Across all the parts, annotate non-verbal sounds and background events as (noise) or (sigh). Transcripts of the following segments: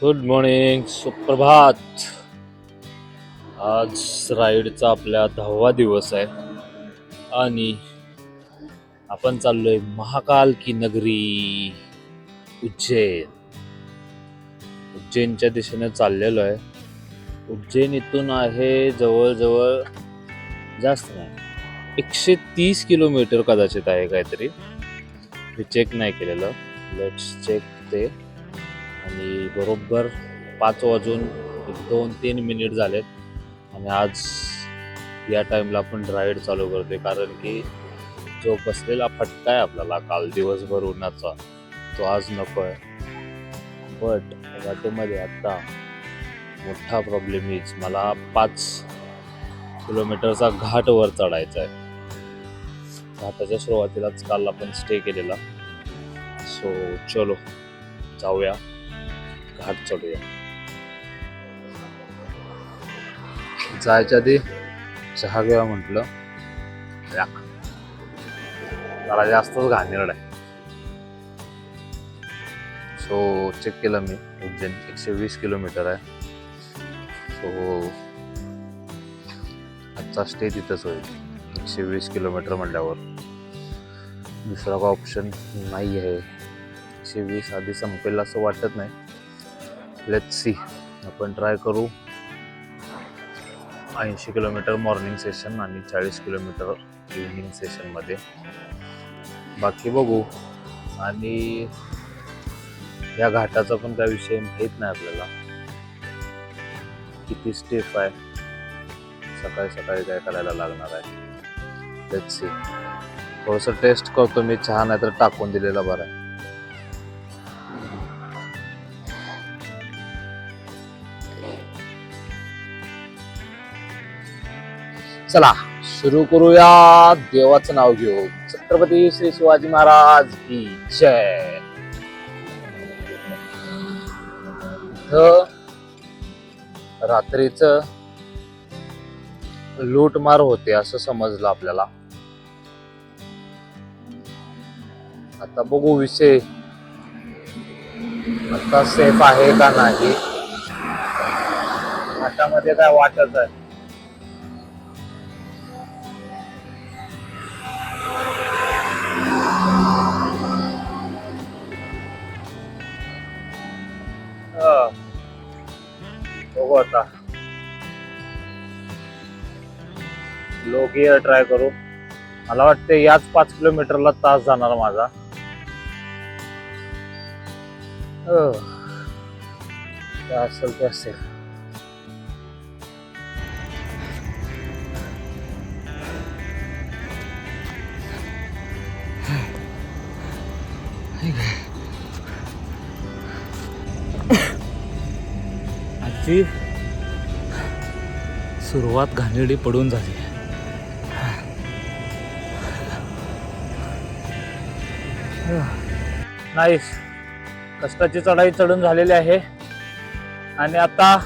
Good morning सुप्रभात. आज राईडचा आपला दहावा दिवस आहे. आणि आपण चाललोय महाकाल की नगरी उज्जैन. उज्जैनच्या दिशेने चाललेलो आहे. उज्जैन इथून आहे जवळजवळ जास्त नाही. एकशे तीस किलोमीटर कदाचित आहे काहीतरी. मी चेक नाही केलेलं. लेट्स चेक ते. आणि बरोबर पाच वाजून एक दोन तीन मिनिट झालेत. आणि आज या टाईमला आपण राईड चालू करतोय. कारण की जो बसलेला फटका आहे आपल्याला काल दिवसभर उन्हाचा तो आज नको आहे बट वाटेमध्ये आत्ता मोठा प्रॉब्लेम हीच. मला पाच किलोमीटरचा घाट वर चढायचा आहे. घाटाच्या सुरुवातीलाच काल आपण स्टे केलेला. सो चलो जाऊया. घाट चढूया जायच्या आधी चहा घ्यावा म्हटलं. जरा जास्तच घाणेरड आहे. सो चेक केलं मी. उज्जैन एकशे वीस किलोमीटर आहे. सो आजचा स्टे तिथंच होईल. एकशे वीस किलोमीटर म्हटल्यावर. दुसरा का ऑप्शन नाही आहे एकशे वीस आधी संपेल असं वाटत नाही. लेट सी आपण ट्राय करू. ऐंशी किलोमीटर मॉर्निंग सेशन आणि चाळीस किलोमीटर इव्हिनिंग सेशनमध्ये बाकी बघू. आणि या घाटाचा पण काय विषय माहीत नाही आपल्याला. किती स्टेप आहे. सकाळी सकाळी काय करायला लागणार आहे. लेट सी थोडंसं टेस्ट करतो मी. चहा नाही तर टाकून दिलेला बरा चला सुरू करूया देवाचं नाव घेऊ छत्रपती श्री शिवाजी महाराज की जय. रात्रीच लूटमार होते असं समजलं आपल्याला. आता बघू विषय. आता सेफ आहे का नाही? घाटामध्ये काय वाटत आहे? बघू आता. लो गिअर ट्राय करू. मला वाटते याच पाच किलोमीटरला तास जाणार माझा. हो. असेल ते असेल. आजची सुरुवात घाणेरडी पडून झाली. नाईस. कष्टाची चढाई चढून झालेली आहे. आणि आता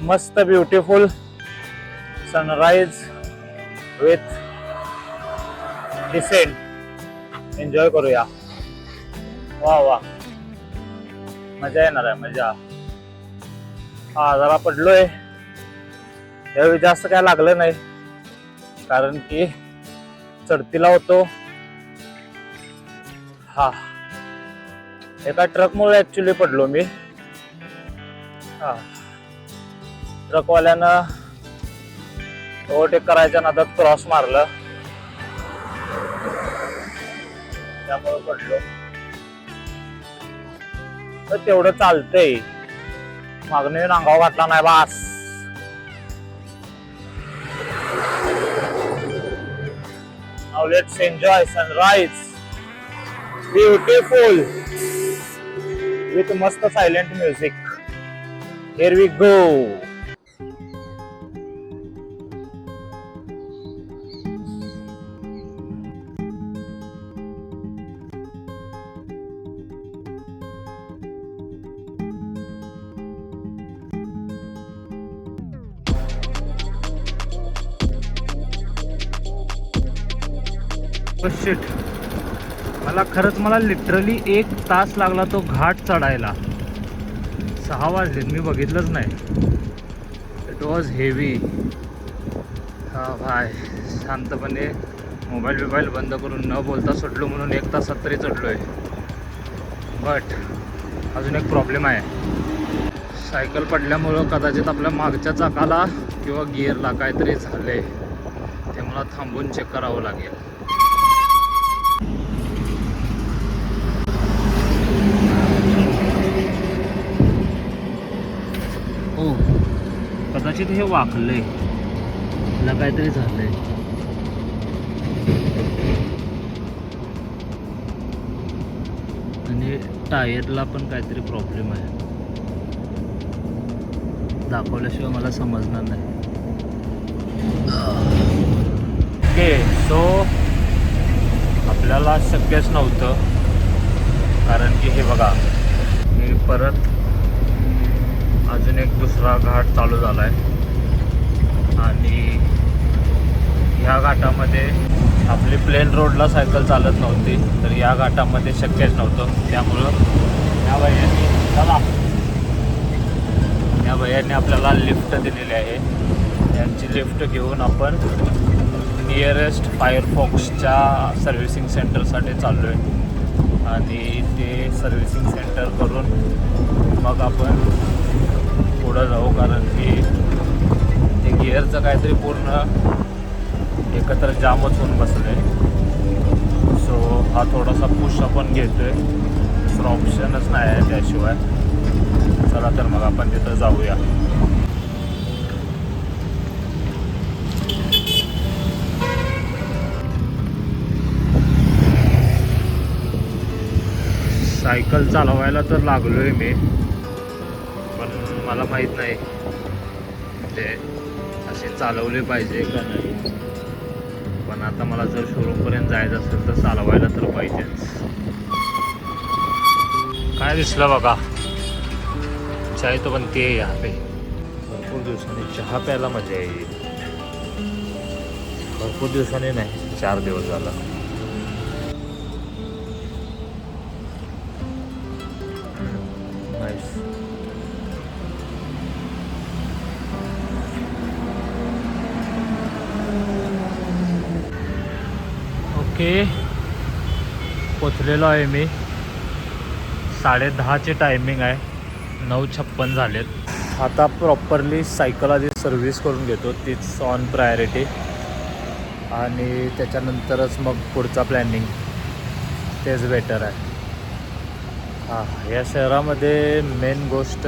मस्त beautiful sunrise with decent enjoy करूया. वा वा. मजा येणार आहे मजा. हा जरा पडलोय. यावेळी जास्त काय लागलं नाही. कारण की चढतीला होतो. हा. एका ट्रकमुळे ऍक्च्युली पडलो मी. हा. ट्रकवाल्यानं ओव्हरटेक करायच्या नादात क्रॉस मारलं. त्यामुळे पडलो. तर तेवढं चालतंय. मागणी नांगाव घातला नाही बास. Now let's enjoy sunrise. Beautiful. With mast silent music. Here we go. Oh, shit मला खरंच मला लिटरली एक तास लागला तो घाट चढायला. सहा वाजलेत मी बघितलंच नाही. इट वॉज हेवी हा भाय शांतपणे मोबाईल बिबाईल बंद करून न बोलता सुटलो म्हणून एक तासात तरी चढलो आहे बट अजून एक प्रॉब्लेम आहे. सायकल पडल्यामुळं कदाचित आपल्या मागच्या चाकाला किंवा गिअरला काहीतरी झालं आहे ते मला थांबून चेक करावं लागेल. कदाचित हे वाकलंय. त्याला काहीतरी झालंय. आणि टायरला पण काहीतरी प्रॉब्लेम आहे. दाखवल्याशिवाय मला समजणार नाही. ओके सो आपल्याला शक्यच नव्हतं. कारण की हे बघा मी परत अजून एक दुसरा घाट चालू झाला आहे आणि ह्या घाटामध्ये आपली प्लेन रोडला सायकल चालत नव्हती तर या घाटामध्ये शक्यच नव्हतं. त्यामुळं या भैयांनी चला. या भैयांनी आपल्याला लिफ्ट दिलेली आहे. त्यांची लिफ्ट घेऊन आपण नियरेस्ट फायरफॉक्सच्या सर्व्हिसिंग सेंटरसाठी चाललो आहे आणि ते सर्व्हिसिंग सेंटर करून मग आपण पुढं जाऊ कारण की ते गिअरचं काहीतरी पूर्ण एकत्र जामच होऊन बसलं आहे सो हा थोडासा पुश आपण घेतो आहे दुसरा ऑप्शनच नाही आहे त्याशिवाय. चला तर मग आपण तिथं जाऊया. सायकल चालवायला तर लागलो आहे मी. मला माहीत नाही. ते असे चालवले पाहिजे का नाही? पण आता मला जर शोरूमपर्यंत जायचं असेल तर चालवायला तर पाहिजेच. काय दिसलं बघा? चाय तो बनते ते या पे भरपूर दिवसांनी चहा प्यायला मजा येईल. भरपूर दिवसांनी नाही चार दिवस झाला. ओके पोचलेलो आहे मी. साडे दहाचे टायमिंग आहे. नऊ छप्पन झालेत. आता प्रॉपरली सायकल आधी सर्व्हिस करून घेतो. तीच ऑन प्रायोरिटी आणि त्याच्यानंतरच मग पुढचा प्लॅनिंग तेच बेटर आहे. हां या शहरामध्ये मेन गोष्ट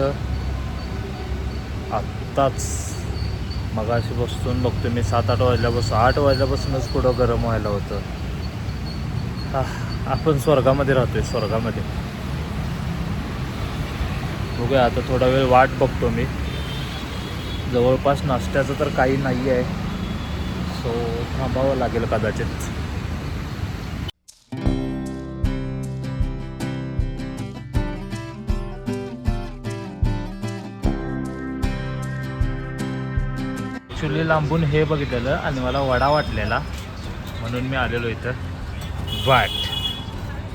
आत्ताच मगाशी बसून बघतो मी. सात आठ वाजल्यापासून आठ वाजल्यापासूनच पुढं गरम व्हायला होतं. आपण स्वर्गामध्ये राहतोय स्वर्गामध्ये. बघूया आता थोडा वेळ वाट बघतो मी. जवळपास नाश्त्याचं तर काही नाही आहे सो थांबावं लागेल कदाचित. ॲक्च्युली लांबून हे बघितलेलं आणि मला वडा वाटलेला. म्हणून मी आलेलो इथं. वाट.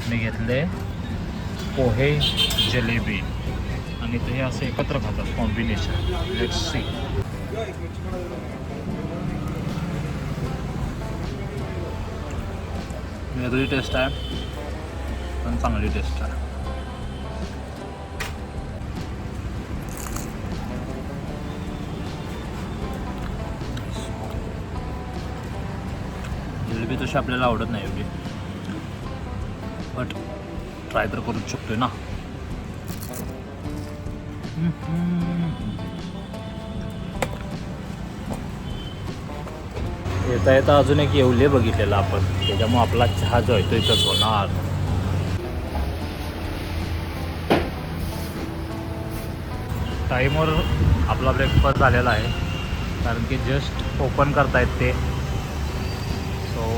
मी घेतले पोहे जलेबी. आणि ते हे असं एकत्र खातात कॉम्बिनेशन लेट्स सी वेगळी टेस्ट आहे पण चांगली टेस्ट आहे. जिलेबी तशी आपल्याला आवडत नाही एवढी. बट ट्राय तर करूच शकतोय ना. येता येता अजून एक येवले बघितलेला आपण. त्याच्यामुळे आपला चहा जो आहे तो इथंच होणार. टाईमवर आपला ब्रेकफास्ट झालेला आहे. कारण की जस्ट ओपन करतायत ते. सो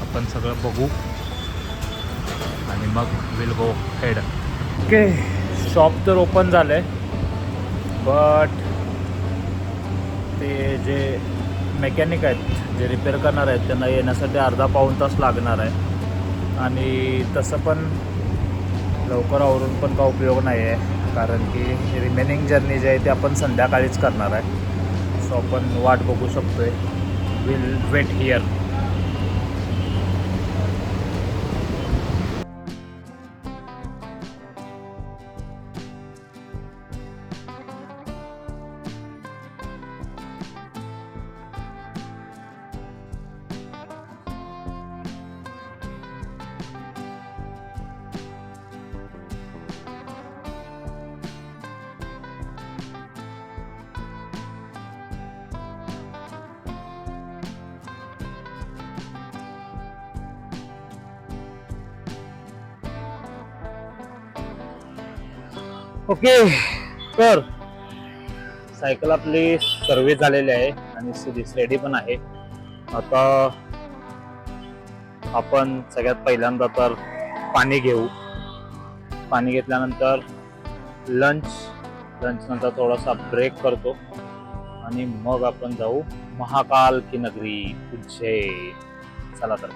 आपण सगळं बघू. आणि मग will go head okay shop तर ओपन झालं आहे बट ते जे मेकॅनिक आहेत जे रिपेअर करणार आहेत त्यांना येण्यासाठी अर्धा पाऊण तास लागणार आहे. आणि तसं पण लवकर आवरून पण का उपयोग नाही आहे कारण की रिमेनिंग जर्नी जी आहे ती आपण संध्याकाळीच करणार आहे. सो आपण वाट बघू शकतो आहे विल वेट हिअर ओके तर सायकल आपली सर्व्हिस झालेली आहे आणि सिरीज रेडी पण आहे. आता आपण सगळ्यात पहिल्यांदा तर पाणी घेऊ. पाणी घेतल्यानंतर लंच लंच नंतर थोडासा ब्रेक करतो आणि मग आपण जाऊ महाकाल की नगरी उज्जैन चला तर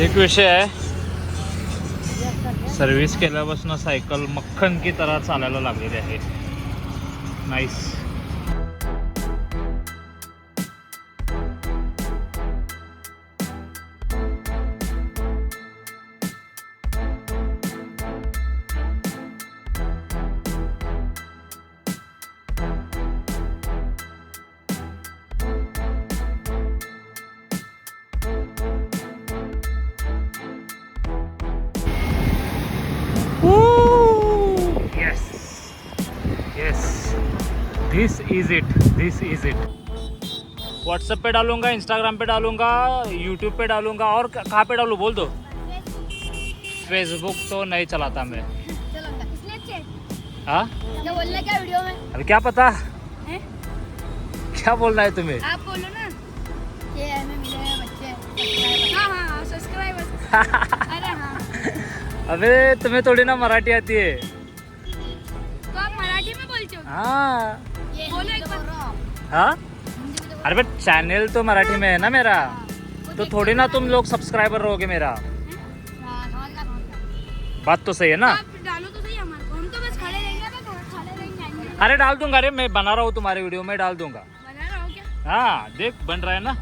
एक विषय आहे. सर्व्हिस केल्यापासून सायकल मक्खन की तरा चालायला लागलेली आहे. Nice This is it. This is it. WhatsApp पे डालूँगा इंस्टाग्राम पे डालूँगा यूट्यूब पे डालूँगा और कहाँ पे डालूँ बोल दो? फेसबुक तो नहीं चलाता मैं। हाँ? रहे क्या वीडियो में अभी क्या पता? हैं? क्या बोलना है तुम्हें? आप बोलो ना। ये हैं बच्चे। हाँ हाँ हाँ अरे हाँ। (laughs) अबे तुम्हें थोड़ी ना मराठी आती है। तो आप मराठी में बोलते हो? हाँ। हाँ? अरे बट चैनल तो मराठी में है ना मेरा। तो थोड़ी ना तुम लोग सब्सक्राइबर रहोगे मेरा। हाँ। बात तो सही है ना? तो तो अरे डाल दूँगा अरे मैं बना रहा हूँ तुम्हारे वीडियो में डाल दूँगा। हो हाँ देख बन रहा है ना?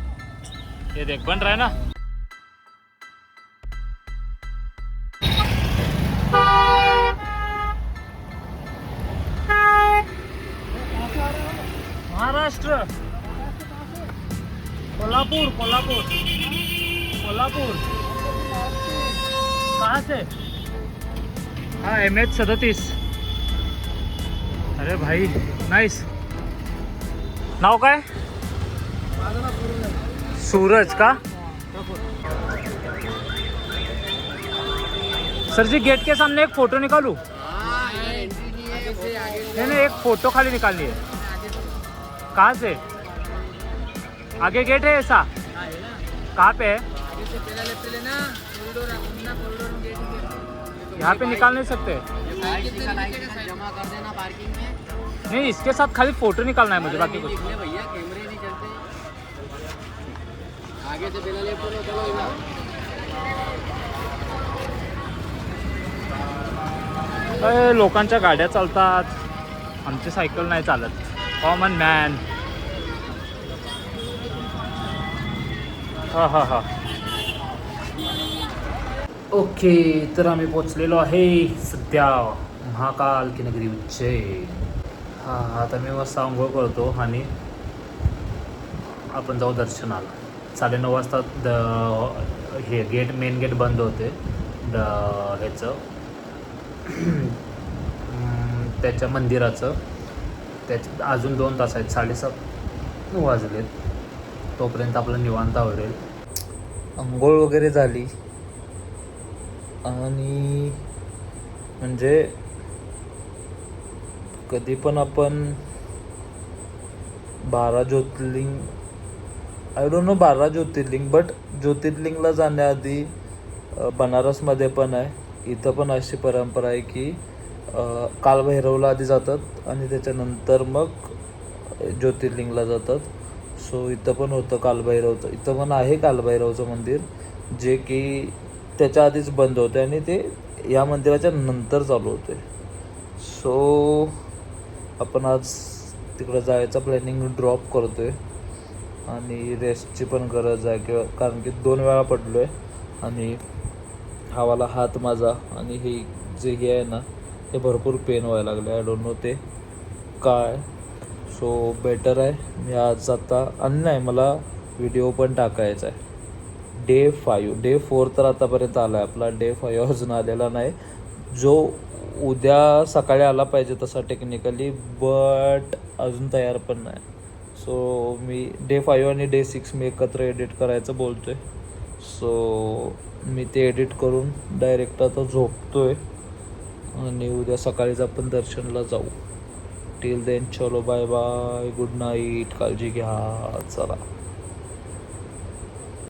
ये देख बन रहा है ना? महाराष्ट्र कोल्हापुर कोल्हापुर कोल्हापुर कहाँ से? हाँ एम एच सदतीस. अरे भाई नाइस नाव काय? सूरज का? सर जी गेट के सामने एक फ़ोटो निकालू? नहीं नहीं एक फ़ोटो खाली निकालनी है. कहाँ से? आगे गेट है ऐसा? कहाँ पे है? यहाँ पे निकाल नहीं सकते। नहीं इसके साथ खाली फोटो निकालना है मुझे बाकी कुछ। भैया कैमरे नहीं चलते आगे से पहले लेफ्ट चलो इधर अरे, लोकांच्या गाड्या चालतात. आमची सायकल नाही चालत. कॉमन मॅन हा हा हा ओके तर आम्ही पोचलेलो आहे सध्या महाकाल की नगरी उज्जैन हा आता मी मस्त आंघोळ करतो आणि आपण जाऊ दर्शनाला. साडेनऊ वाजता द हे गेट मेन गेट बंद होते. द ह्याचं. (clears throat) त्याच्या मंदिराचं. त्याच्यात अजून दोन तास आहेत साडेसात वाजलेत. तोपर्यंत आपलं निवांत आवडेल आंघोळ वगैरे झाली. आणि म्हणजे कधी पण आपण बारा ज्योतिर्लिंग आय डोंट नो बारा ज्योतिर्लिंग बट ज्योतिर्लिंगला जाण्याआधी बनारसमध्ये पण आहे. इथं पण अशी परंपरा आहे की कालभैरवला आधी जातात आणि त्याच्यानंतर मग ज्योतिर्लिंगला जातात. सो इथं पण होतं कालभैरवचं इथं पण आहे कालभैरवचं मंदिर जे की त्याच्या आधीच बंद होते आणि ते या मंदिराच्या नंतर चालू होते. सो आपण आज तिकडं जायचा प्लॅनिंग ड्रॉप करतो आहे आणि रेस्टची पण गरज आहे किंवा कारण की दोन वेळा पडलो आहे आणि हवाला हात माझा आणि हे जे हे आहे ना ते भरपूर पेन व्हायला लागले. आय डोंट नो ते काय. सो बेटर आहे. मी आज आता आणि नाही मला व्हिडिओ पण टाकायचा आहे. डे फाईव्ह डे फोर तर आतापर्यंत आला आहे आपला. डे फाईव्ह अजून आलेला नाही. जो उद्या सकाळी आला पाहिजे तसा टेक्निकली बट अजून तयार पण नाही. सो मी डे फाईव्ह आणि डे सिक्स मी एकत्र एडिट करायचं बोलतो आहे सो मी ते एडिट करून डायरेक्ट आता झोपतो आहे आणि उद्या सकाळीच आपण दर्शनला जाऊ. टिल देन चलो बाय बाय गुड नाईट काळजी घ्या. चला.